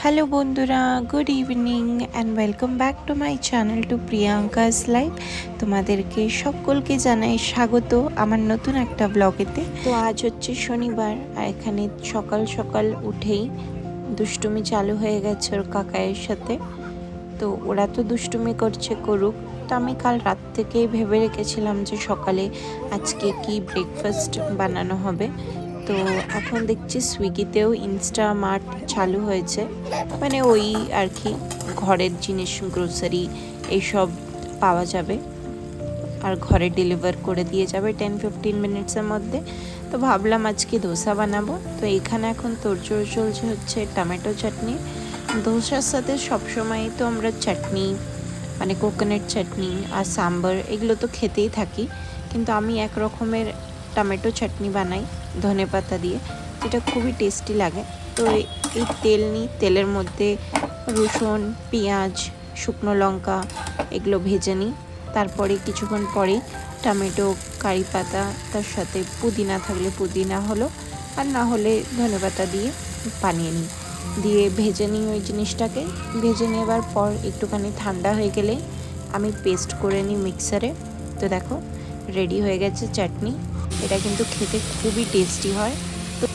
Hello বন্ধুরা good evening and welcome back to my channel to Priyanka's live তোমাদেরকে সকলকে জানাই স্বাগত আমার নতুন একটা ব্লগেতে তো আজ হচ্ছে শনিবার আর এখানে সকাল সকাল উঠেই দুষ্টুমি চালু হয়ে গেছে ওর কাকায়ের সাথে। তো ওরা তো দুষ্টুমি করছে করুক। তো আমি কাল রাত থেকেই ভেবে রেখেছিলাম যে সকালে আজকে কি ব্রেকফাস্ট বানানো হবে। তো এখন দেখছি সুইগিতেও ইনস্টামার্ট চালু হয়েছে। মানে ওই আর কি ঘরের জিনিস গ্রোসারি এইসব পাওয়া যাবে। আর ঘরে ডেলিভার করে দিয়ে যাবে টেন ফিফটিন মিনিটসের মধ্যে। তো ভাবলাম আজকে ধোসা বানাবো। তো এখানে এখন তোড়জোড় চলছে হচ্ছে টমেটো চাটনি। ধোসার সাথে সবসময় তো আমরা চাটনি মানে কোকোনাট চাটনি আর সাম্বার এগুলো তো খেতেই থাকি। কিন্তু আমি এক রকমের টমেটো চাটনি বানাই, ধনে পাতা দিয়ে, যেটা খুবই টেস্টি লাগে। তো এই- তেল নিই তেলের মধ্যে রসুন, পেঁয়াজ, শুকনো লঙ্কা এগুলো ভেজে নিই। তারপরে কিছুক্ষণ পরেই টমেটো, কারি পাতা, তার সাথে পুদিনা থাকলে পুদিনা হলো, আর না হলে ধনে পাতা দিয়ে বানিয়ে নিই। দিয়ে ভেজে নিই ওই জিনিসটাকে। ভেজে নেবার পর একটুখানি ঠান্ডা হয়ে গেলে আমি পেস্ট করে নিই মিক্সারে। তো দেখো, রেডি হয়ে গেছে চাটনি। এটা কিন্তু খেতে খুবই টেস্টি হয়। তো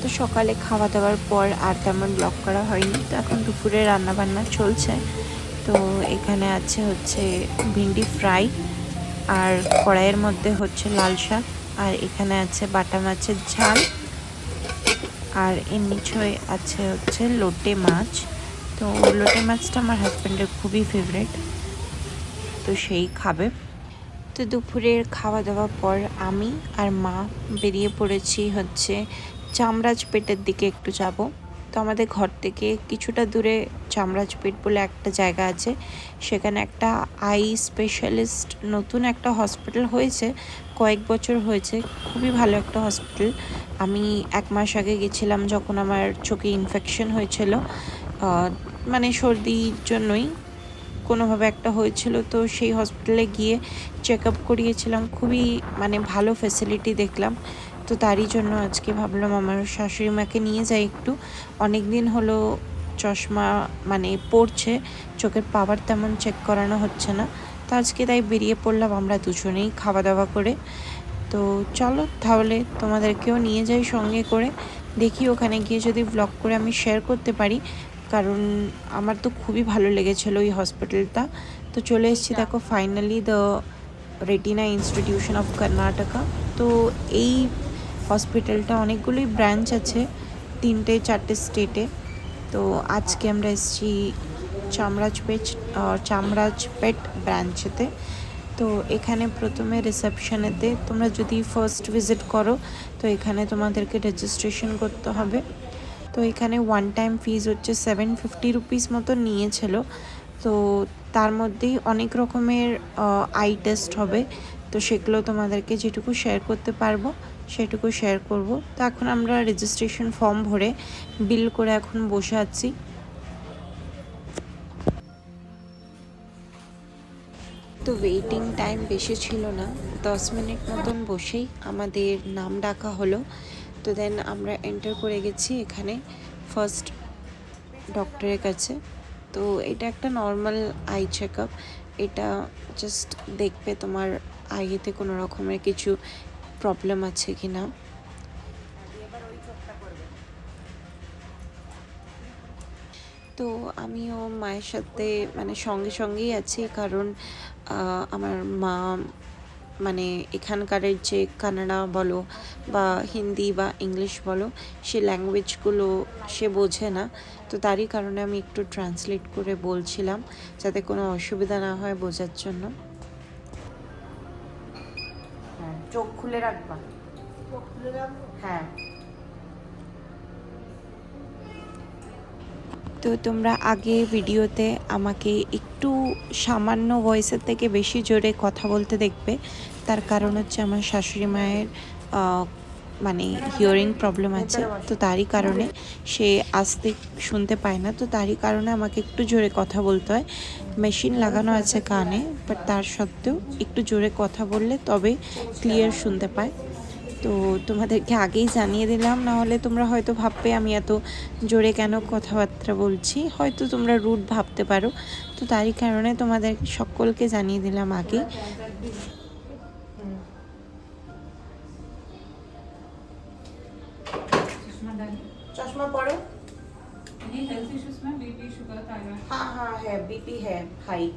তো সকালে খাওয়া দাওয়ার পর আর তেমন ব্লক করা হয়নি। তো এখন দুপুরে রান্না বান্না চলছে। তো এখানে আছে হচ্ছে ভিন্ডি ফ্রাই আর কড়াইয়ের মধ্যে হচ্ছে লাল শাক। আর এখানে আছে বাটা মাছের ঝাল। আর এর ছয় আছে হচ্ছে লোটে মাছ। তো লোটে মাছটা আমার হাজব্যান্ডের খুবই ফেভারেট তো সেই খাবে। তো দুপুরের খাওয়া দাওয়ার পর আমি আর মা বেরিয়ে পড়েছি হচ্ছে চামড়াজ পেটের দিকে একটু যাব। তো আমাদের ঘর থেকে কিছুটা দূরে চামড়াজপেট বলে একটা জায়গা আছে। সেখানে একটা আই স্পেশালিস্ট নতুন একটা হসপিটাল হয়েছে, কয়েক বছর হয়েছে। খুবই ভালো একটা হসপিটাল। আমি এক মাস আগে গেছিলাম যখন আমার চোখে ইনফেকশন হয়েছিল। মানে সর্দির জন্যই কোনোভাবে একটা হয়েছিল। তো সেই হসপিটালে গিয়ে চেক আপ করিয়েছিলাম। খুবই মানে ভালো ফেসিলিটি দেখলাম। তো তারই জন্য আজকে ভাবলাম আমার শাশুড়ি মাকে নিয়ে যাই একটু। অনেক দিন হলো চশমা মানে পড়ছে চোখের পাওয়ার তেমন চেক করানো হচ্ছে না। তো আজকে তাই বেরিয়ে পড়লাম আমরা দুজনেই খাওয়া দাওয়া করে। তো চলো তাহলে তোমাদেরকেও নিয়ে যাই সঙ্গে করে। দেখি ওখানে গিয়ে যদি ব্লগ করে আমি শেয়ার করতে পারি। কারণ আমার তো খুবই ভালো লেগেছিলো ওই হসপিটালটা তো চলে এসেছি দেখো finally the retina institution of Karnataka তো এই হসপিটালটা অনেকগুলোই ব্রাঞ্চ আছে তিনটে চারটে স্টেটে। তো আজকে আমরা এসেছি চামড়াজপেট আহ, চামড়াজপেট ব্রাঞ্চেতে। তো এখানে প্রথমে রিসেপশনেতে তোমরা যদি ফার্স্ট ভিজিট করো তো এখানে তোমাদেরকে রেজিস্ট্রেশন করতে হবে। তো এখানে ওয়ান টাইম ফিজ হচ্ছে সেভেন ফিফটি রুপিস মতো নিয়েছিল। তো তার মধ্যেই অনেক রকমের আই টেস্ট হবে। তো সেগুলো তোমাদেরকে যেটুকু শেয়ার করতে পারব। সেটুকু শেয়ার করব। তো এখন আমরা রেজিস্ট্রেশন ফর্ম ভরে বিল করে এখন বসে আছি। তো ওয়েটিং টাইম বেশি ছিল না, দশ মিনিট মতন বসেই আমাদের নাম ডাকা হলো। তো দেন আমরা এন্টার করে গেছি এখানে ফার্স্ট ডক্টরের কাছে। তো এটা একটা নর্মাল আই চেক এটা জাস্ট দেখবে তোমার আইতে কোনো রকমের কিছু প্রবলেম আছে কি না তো আমিও মায়ের সাথে মানে সঙ্গে সঙ্গেই আছি, কারণ আমার মা মানে এখানকারের যে কানাডা বলো বা হিন্দি বা ইংলিশ বলো, সে ল্যাঙ্গুয়েজগুলো সে বোঝে না। তো তারই কারণে আমি একটু ট্রান্সলেট করে বলছিলাম, যাতে কোনো অসুবিধা না হয় বোঝার জন্য। চোখ খুলে রাখবা। হ্যাঁ। তো তোমরা আগে ভিডিওতে আমাকে একটু সামান্য ভয়েসের থেকে বেশি জোরে কথা বলতে দেখবে। তার কারণ হচ্ছে আমার শাশুড়ি মায়ের আহ, মানে হিয়ারিং প্রবলেম আছে, তো তারই কারণে সে আসতে শুনতে পায় না। তো তারই কারণে আমাকে একটু জোরে কথা বলতে হয়। মেশিন লাগানো আছে কানে বাট তার সত্ত্বেও একটু জোরে কথা বললে তবে ক্লিয়ার শুনতে পায়। তো তোমাদেরকে আগেই জানিয়ে দিলাম, না হলে তোমরা হয়তো ভাববে আমি এত জোরে কেন কথাবার্তা বলছি? হয়তো তোমরা রুট ভাবতে পারো। তো তারই কারণে তোমাদের সকলকে জানিয়ে দিলাম আগে बीपी है high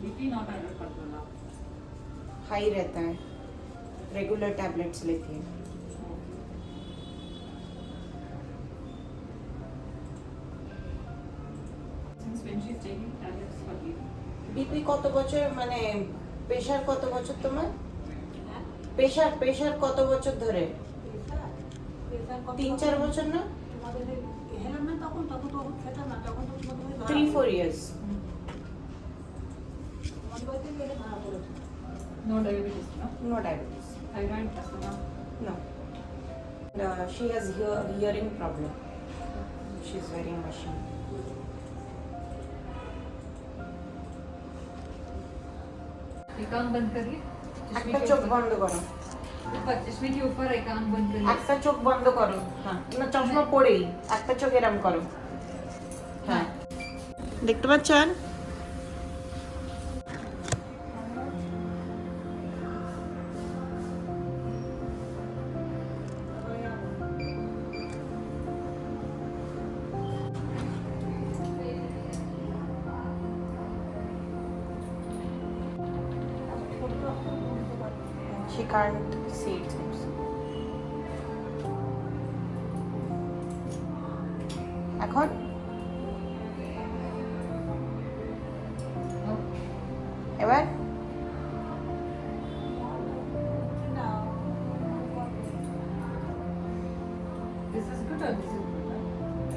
BP not under control high रहता है रेगुलर टैबलेट्स लेती है since when she's taking tablets for BP BP কত বছর মানে প্রেশার কত বছর তোমার প্রেশার প্রেশার কত বছর ধরে তিন চার বছর না Three four years no diabetes no no diabetes thyroid asthma No. Uh, she has hear, hearing problem. She's wearing machine. एक आंख बंद करिए चश्मे একটা के চোখ ऊपर বন্ধ করো একটা চোখ বন্ধ করো। হ্যাঁ। না চশমা পড়েই একটা চোখ এরম করো। হ্যাঁ। দেখতে পাচ্ছেন?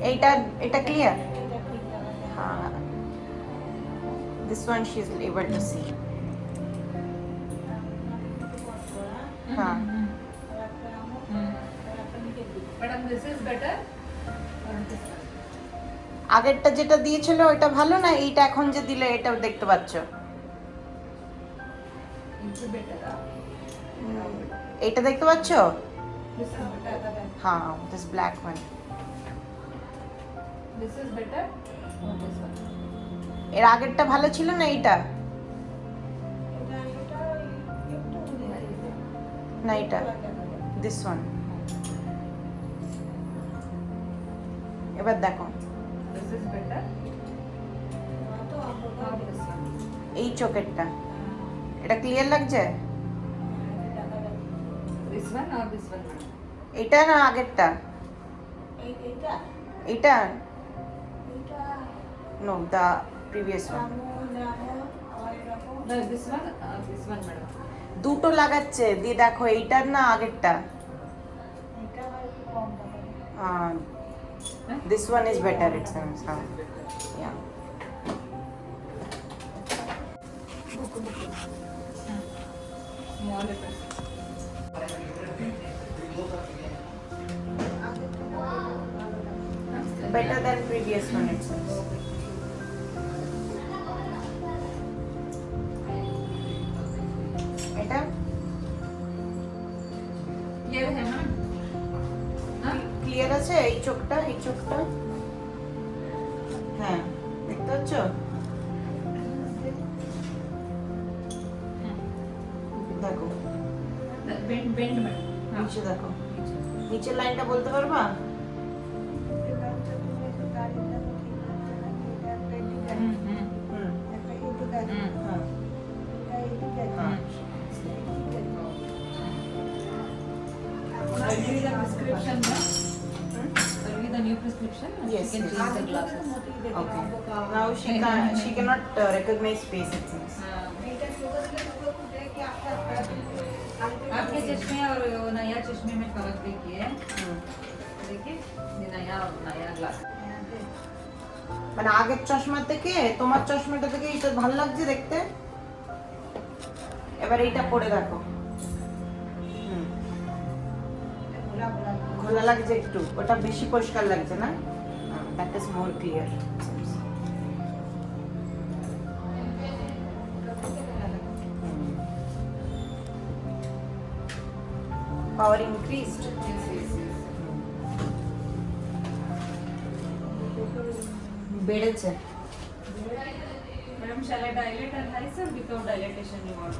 এইটা এটা ক্লিয়ার হ্যাঁ। This one she is able to see হ্যাঁ আগেরটা যেটা দিয়েছিল ওটা ভালো না? এইটা এখন যে দিলে এটাও দেখতে পাচ্ছ। এটা দেখতে পাচ্ছ? दिस इज बेटर হ্যাঁ this black one this is better और दिस वन এর আগেরটা ভালো ছিল না এইটা না এটা দিস ওয়ান এবার দেখো दिस इज बेटर और दिस वन এই চোখেরটা এটা ক্লিয়ার লাগছে दिस वन और दिस वन मैडम এটা না আগেরটা? এটা? No the previous one. দুটো লাগাচ্ছে। দিয়ে দেখো এইটার না আগেরটা? This one is better it's yeah letters. better than previous one itself. এটা ক্লিয়ার আছে? এই চোখটা এই চোখটা? হ্যাঁ দেখতে পাচ্ছ? নিচে দেখো। নিচের লাইনটা বলতে পারবা? can yes. change the glasses. Okay. Now she can she cannot uh, recognize face it seems. हाँ. आपके चश्मे और वो नया चश्मे में फर्क देखिए হুম। देखिए ये नया और नया ग्लास মানে আগের চশমা থেকে তোমার চশমাটা থেকে এটা ভালো লাগছে দেখতে এবার এইটা পরে দেখো হুম ঘোলা লাগছে একটু ওটা বেশি পরিষ্কার লাগছে না that is more clear. Power increased. Better. Madam, shall I dilate her eyes or without dilatation you want?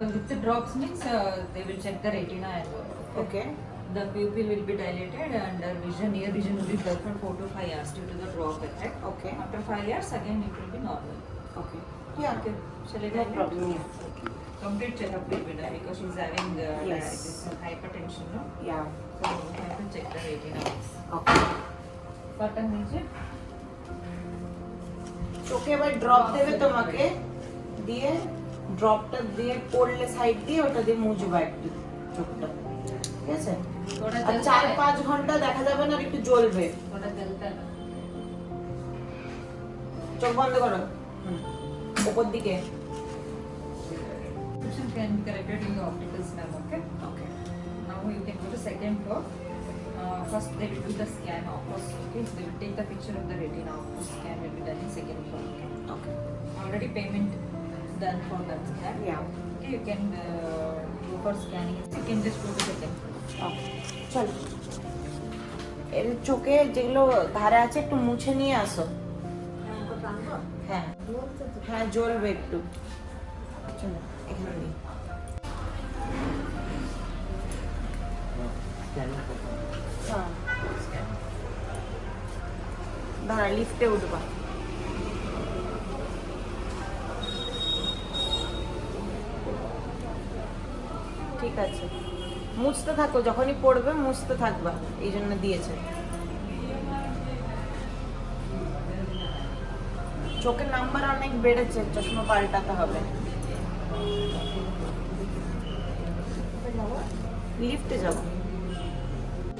With the drops means uh, they will check the retina as well. Okay. The pupil will be dilated and uh, vision, near vision will be blurred for 4 to 5 hours due to the drop effect. Okay After 5 years again it will be normal. Okay yeah Okay. Shall I No dilate? problem, yeah. Complete checkup will be done because she's having uh, Yes. diabetes and hypertension, no? Yeah So we have to check the retina. once. Okay Button নিচে চোখে এবার drop দেবে তোমাকে দিয়ে ড্রপটা দিয়ে পড়লে side দিয়ে ওটা দিয়ে মুছবা একটু চোখটা ঠিক আছে আর চার পাঁচ ঘন্টা দেখা যাবে না আর একটু জ্বলবে ওটা তেলটা চোখ বন্ধ করো উপর দিকে can be corrected in the optical scan okay okay now you can go to second floor uh, first they will do the scan of course okay they will take the picture of the retina of course scan will be done in second floor okay, okay. already payment done for that scan yeah okay you can uh, go for scanning you can just go to second floor চলো। এর চোখে যেগুলো ধারে আছে, একটু মুছে নিয়ে আসো। হ্যাঁ হ্যাঁ জ্বলবে একটু। চলো হ্যাঁ। দাঁড়া লিফটে উঠবা। ঠিক আছে। মুছতে থাকো, যখনই পড়বে মুছতে থাকবা, এই জন্য দিয়েছে। চোখের নাম্বার অনেক বেড়েছে, চশমা পাল্টাতে হবে। লিফটে যাব।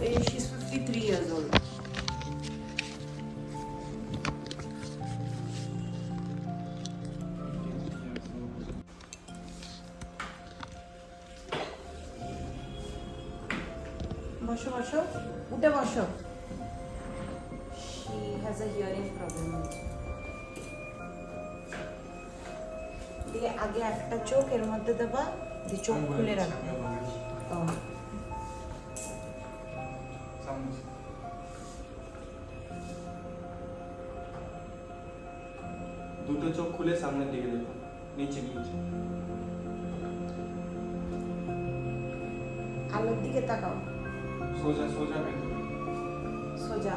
এই শিশু থ্রি ইয়ার্স ওল্ড চোখ খুলে রাখবে দুটো চোখ খুলে সামনের দিকে দেখো নিচে নিচে আলোর দিকে তাকাও সোজা সোজা সোজা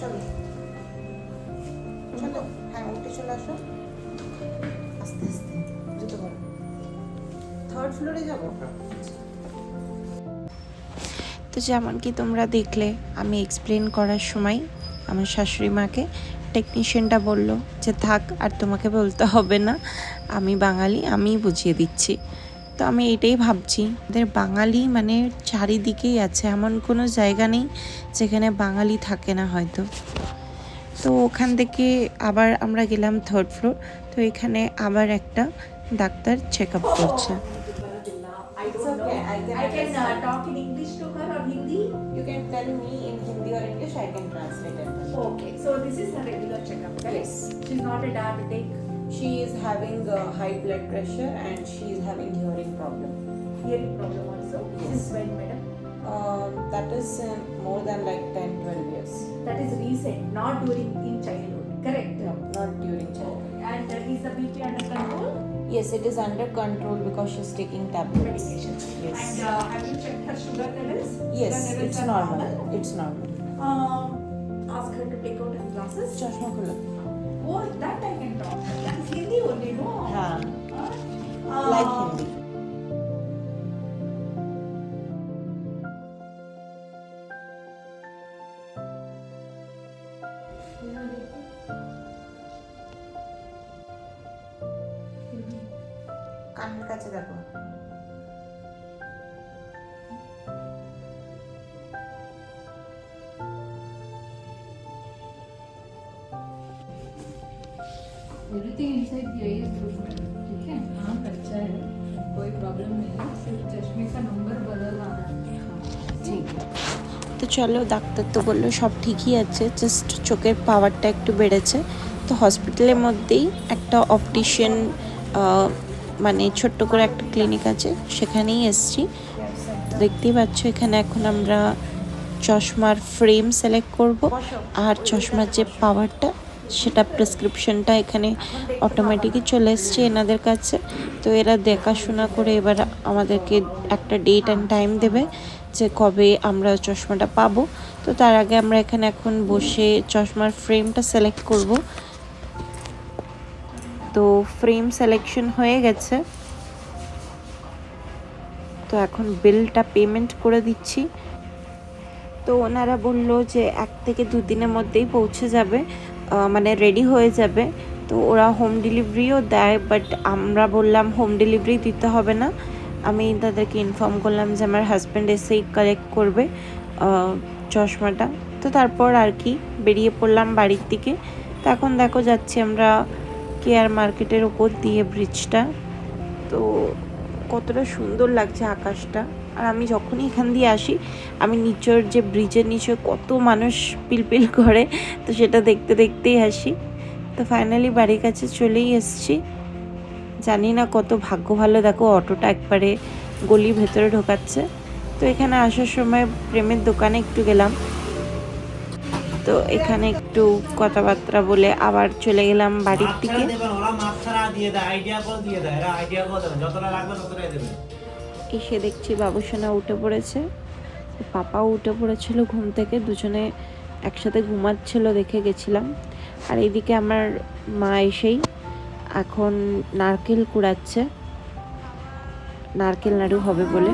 চলো। চলো হ্যাঁ উঠে চলে আসো। আস্তে আস্তে জুতো করো। থার্ড ফ্লোরে যাব? তো যেমন কি তোমরা দেখলে আমি এক্সপ্লেন করার সময় আমার শাশুড়ি মাকে টেকনিশিয়ানটা বলল যে থাক আর তোমাকে বলতে হবে না। আমি বাঙালি আমিই বুঝিয়ে দিচ্ছি। তো আমি এটাই ভাবছি ওদের বাঙালি মানে চারিদিকেই আছে এমন কোনো জায়গা নেই যেখানে বাঙালি থাকে না হয়তো তো ওখান থেকে আবার আমরা গেলাম থার্ড ফ্লোর তো এখানে আবার একটা ডাক্তার চেক আপ করছে Okay, so this is her regular checkup, guys. Yes. She's not a diabetic. she is having uh, high blood pressure and she is having hearing problem. Hearing problem also? Yes. Since when, madam? Um, that is uh, more than like 10 12 years. That is recent, not during in childhood, correct? No, not during childhood. And that is the BP under control? Yes, it is under control because she is taking tablets. Medication. Yes. And uh, have you checked her sugar levels? Yes, sugar levels it's normal. normal. It's normal. Um, ask her to take out her glasses. Chashma Oh, that I can talk. That's Hindi only, no? Yeah. Uh, like Hindi. everything inside the eye is good ठीक है आँख अच्छा है कोई problem नहीं है सिर्फ चश्मे का नंबर बदलना है ঠিক তো চলো ডাক্তার তো বললো সব ঠিকই আছে জাস্ট চোখের পাওয়ারটা একটু বেড়েছে তো হসপিটালের মধ্যেই একটা অপটিশিয়ান মানে ছোট্ট করে একটা ক্লিনিক আছে সেখানেই এসছি তো দেখতেই পাচ্ছ এখানে এখন আমরা চশমার ফ্রেম সিলেক্ট করব আর চশমার যে পাওয়ারটা সেটা প্রেসক্রিপশনটা এখানে অটোমেটিকই চলে এসছে এনাদের কাছে। তো এরা দেখাশোনা করে এবার আমাদেরকে একটা ডেট অ্যান্ড টাইম দেবে যে কবে আমরা চশমাটা পাবো। তো তার আগে আমরা এখানে এখন বসে চশমার ফ্রেমটা সিলেক্ট করব। তো ফ্রেম সিলেকশন হয়ে গেছে। তো এখন বিলটা পেমেন্ট করে দিচ্ছি। তো ওনারা বলল যে এক থেকে দুদিনের মধ্যেই পৌঁছে যাবে। মানে রেডি হয়ে যাবে। তো ওরা হোম ডেলিভারিও দেয় বাট আমরা বললাম হোম ডেলিভারি দিতে হবে না। আমি তাদেরকে ইনফর্ম করলাম যে আমার হাজব্যান্ড এসেই কালেক্ট করবে চশমাটা। তো তারপর আর কি, বেরিয়ে পড়লাম বাড়ির দিকে। তো এখন দেখো যাচ্ছি আমরা কেয়ার মার্কেটের ওপর দিয়ে ব্রিজটা তো কতটা সুন্দর লাগছে আকাশটা। আর আমি যখনই এখান দিয়ে আসি আমি নিচের যে ব্রিজের নিচে কত মানুষ পিলপিল করে তো সেটা দেখতে দেখতেই আসি। তো ফাইনালি বাড়ির কাছে চলেই এসছি। জানি না কত ভাগ্য ভালো দেখো অটোটা একবারে গলির ভেতরে ঢোকাচ্ছে। তো এখানে আসার সময় প্রেমের দোকানে একটু গেলাম। তো এখানে একটু কথাবার্তা বলে আবার চলে গেলাম বাড়ির দিকে। এসে দেখছি বাবুসোনা উঠে পড়েছে। পাপাও উঠে পড়েছিল ঘুম থেকে, দুজনে একসাথে ঘুমাচ্ছিল দেখে গেছিলাম। আর এইদিকে আমার মা এসেই এখন নারকেল কুড়াচ্ছে। নারকেল নাড়ু হবে বলে।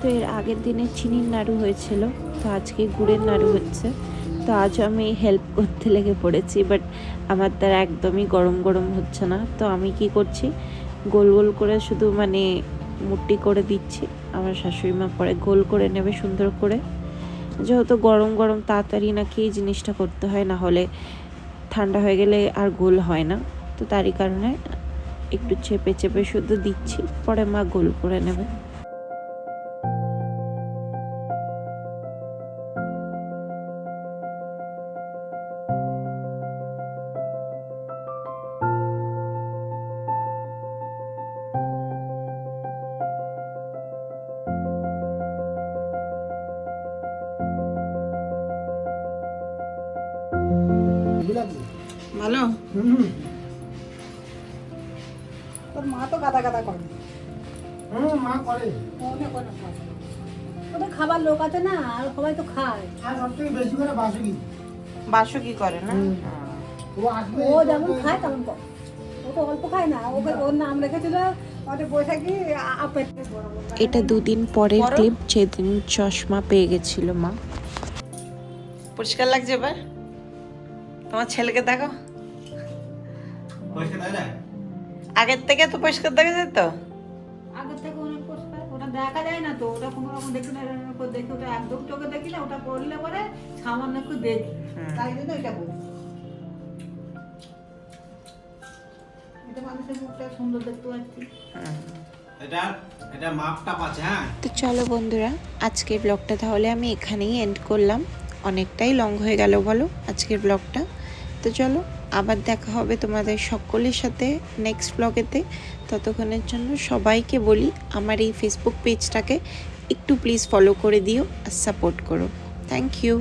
তো এর আগের দিনে চিনির নাড়ু হয়েছিল, তো আজকে গুড়ের নাড়ু হচ্ছে। তো আজ আমি হেল্প করতে লেগে পড়েছি বাট আমার দ্বারা একদমই গরম গরম হচ্ছে না। তো আমি কি করছি? গোল গোল করে শুধু মানে মুটি করে দিচ্ছি। আমার শাশুড়ি মা পরে গোল করে নেবে সুন্দর করে। যেহেতু গরম গরম তাড়াতাড়ি নাকি এই জিনিসটা করতে হয়, না হলে ঠান্ডা হয়ে গেলে আর গোল হয় না। তো তারই কারণে একটু চেপে চেপে শুধু দিচ্ছি, পরে মা গোল করে নেবে। ভালো তোর মা তো গাদা গাদা করে। হুম মা করে। মনে করে ওদের খাবার লোক আছে না আর সবাই তো খায়। আর সব থেকে বেশি করে বাসুকি। বাসো কি করে না? ও। আসবে ও যেমন খায় তেমন করে। ও তো অল্প খায় না ওকে ওর নাম রেখেছিল এটা দুদিন পরের ক্লিপ যেদিন চশমা পেয়ে গেছিল মা। পরিষ্কার লাগছে এবার? তোমার ছেলেকে দেখো। পয়সা দেয় না? আগের থেকে তো পরিষ্কার দেখা যায় তো? আগের থেকে অনেক পরিষ্কার ওটা দেখা যায় না তো ওটা কোনো রকম দেখি না দেখি ওটা একদম চোখে দেখি না ওটা পড়লে পরে সামান্য একটু দেখি। তাই জন্য এটা করি এটা মানুষের মুখটা সুন্দর দেখতে পাচ্ছি। এটা এটা মাপটা পাচ্ছে হ্যাঁ? তো চলো বন্ধুরা আজকের ব্লগটা তাহলে আমি এখানেই এন্ড করলাম। অনেকটাই লং হয়ে গেল বলো আজকের ব্লগটা। তো চলো আবার দেখা হবে তোমাদের সকলের সাথে নেক্সট ব্লগেতে ততক্ষণের জন্য সবাইকে বলি, আমার এই ফেসবুক পেজটাকে একটু প্লিজ ফলো করে দিও আর সাপোর্ট করো। Thank you